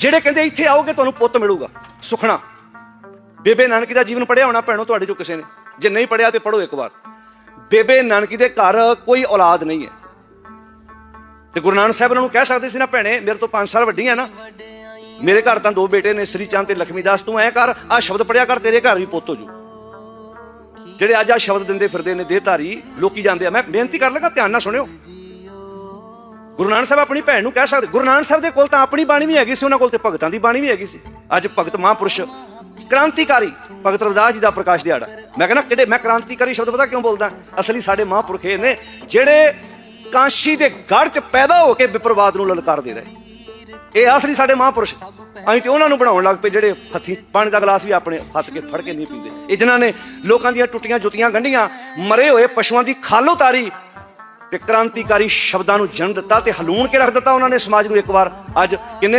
ਜਿਹੜੇ ਕਹਿੰਦੇ ਇੱਥੇ ਆਓਗੇ ਤੁਹਾਨੂੰ ਪੁੱਤ ਮਿਲੂਗਾ। ਸੁਖਣਾ ਬੇਬੇ ਨਾਨਕੀ ਦਾ ਜੀਵਨ ਪੜਿਆ ਹੋਣਾ ਭੈਣੋ ਤੁਹਾਡੇ ਚੋਂ ਕਿਸੇ ਨੇ। ਜੇ ਨਹੀਂ ਪੜਿਆ ਤੇ ਪੜੋ ਇੱਕ ਵਾਰ। ਬੇਬੇ ਨਾਨਕੀ ਦੇ ਘਰ ਕੋਈ ਔਲਾਦ ਨਹੀਂ ਹੈ। ਤੇ ਗੁਰੂ ਨਾਨਕ ਸਾਹਿਬ ਉਹਨਾਂ ਨੂੰ ਕਹਿ ਸਕਦੇ ਸੀ ਨਾ, ਭੈਣੇ, ਮੇਰੇ ਤੋਂ 5 ਸਾਲ ਵੱਡੀਆਂ ਨਾ। ਮੇਰੇ ਘਰ ਤਾਂ ਦੋ ਬੇਟੇ ਨੇ, ਸ੍ਰੀ ਚੰਦ ਤੇ ਲక్ష్ਮੀ ਦਾਸ, ਤੂੰ ਐ ਕਰ ਆ ਸ਼ਬਦ ਪੜਿਆ ਕਰ, ਤੇਰੇ ਘਰ ਵੀ ਪੁੱਤ ਹੋ ਜੂ। ਜਿਹੜੇ ਅੱਜ ਆ ਸ਼ਬਦ ਦਿੰਦੇ ਫਿਰਦੇ ਨੇ, ਦੇਹਧਾਰੀ, ਲੋਕੀ ਜਾਂਦੇ ਆ। ਮੈਂ ਬੇਨਤੀ ਕਰ ਲਗਾ, ਧਿਆਨ ਨਾਲ ਸੁਣਿਓ। ਗੁਰੂ ਨਾਨਕ ਸਾਹਿਬ ਆਪਣੀ ਭੈਣ ਨੂੰ ਕਹਿ ਸਕਦੇ। ਗੁਰੂ ਨਾਨਕ ਸਾਹਿਬ ਦੇ ਕੋਲ ਤਾਂ ਆਪਣੀ ਬਾਣੀ ਵੀ ਹੈਗੀ ਸੀ, ਉਹਨਾਂ ਕੋਲ ਤੇ ਭਗਤਾਂ ਦੀ ਬਾਣੀ ਵੀ ਹੈਗੀ ਸੀ। ਅੱਜ ਭਗਤ ਮਹਾਂਪੁਰਸ਼, ਕ੍ਰਾਂਤੀਕਾਰੀ, ਭਗਤ ਰਵਿਦਾਸ ਜੀ ਦਾ ਪ੍ਰਕਾਸ਼ ਦਿਹਾੜਾ। ਮੈਂ ਕਹਿੰਦਾ, ਕਿਹੜੇ ਮੈਂ ਕ੍ਰਾਂਤੀਕਾਰੀ ਸ਼ਬਦ ਪਤਾ ਕਿਉਂ ਬੋਲਦਾ? ਅਸਲੀ ਸਾਡੇ ਮਹਾਂਪੁਰਖ ਇਹ ਨੇ, ਜਿਹੜੇ ਕਾਂਸ਼ੀ ਦੇ ਗੜ 'ਚ ਪੈਦਾ ਹੋ ਕੇ ਵਿਪਰਵਾਦ ਨੂੰ ਲਲਕਾਰਦੇ ਰਹੇ। ਇਹ ਅਸਲੀ ਸਾਡੇ ਮਹਾਂਪੁਰਸ਼। ਅਸੀਂ ਤੇ ਉਹਨਾਂ ਨੂੰ ਬਣਾਉਣ ਲੱਗ ਪਏ, ਜਿਹੜੇ ਹੱਥੀ ਪਾਣੀ ਦਾ ਗਲਾਸ ਵੀ ਆਪਣੇ ਹੱਥ ਕੇ ਫੜ ਕੇ ਨਹੀਂ ਪੀਂਦੇ। ਇਹ ਜਿਨ੍ਹਾਂ ਨੇ ਲੋਕਾਂ ਦੀਆਂ ਟੁੱਟੀਆਂ ਜੁੱਤੀਆਂ ਗੰਢੀਆਂ, ਮਰੇ ਹੋਏ ਪਸ਼ੂਆਂ ਦੀ ਖਾਲ ਉਤਾਰੀ ਤੇ ਕ੍ਰਾਂਤੀਕਾਰੀ ਸ਼ਬਦਾਂ ਨੂੰ ਜਨਮ ਦਿੱਤਾ ਤੇ ਹਲੂਣ ਕੇ ਰੱਖ ਦਿੱਤਾ ਉਹਨਾਂ ਨੇ ਸਮਾਜ ਨੂੰ ਇੱਕ ਵਾਰ। ਅੱਜ ਕਿੰਨੇ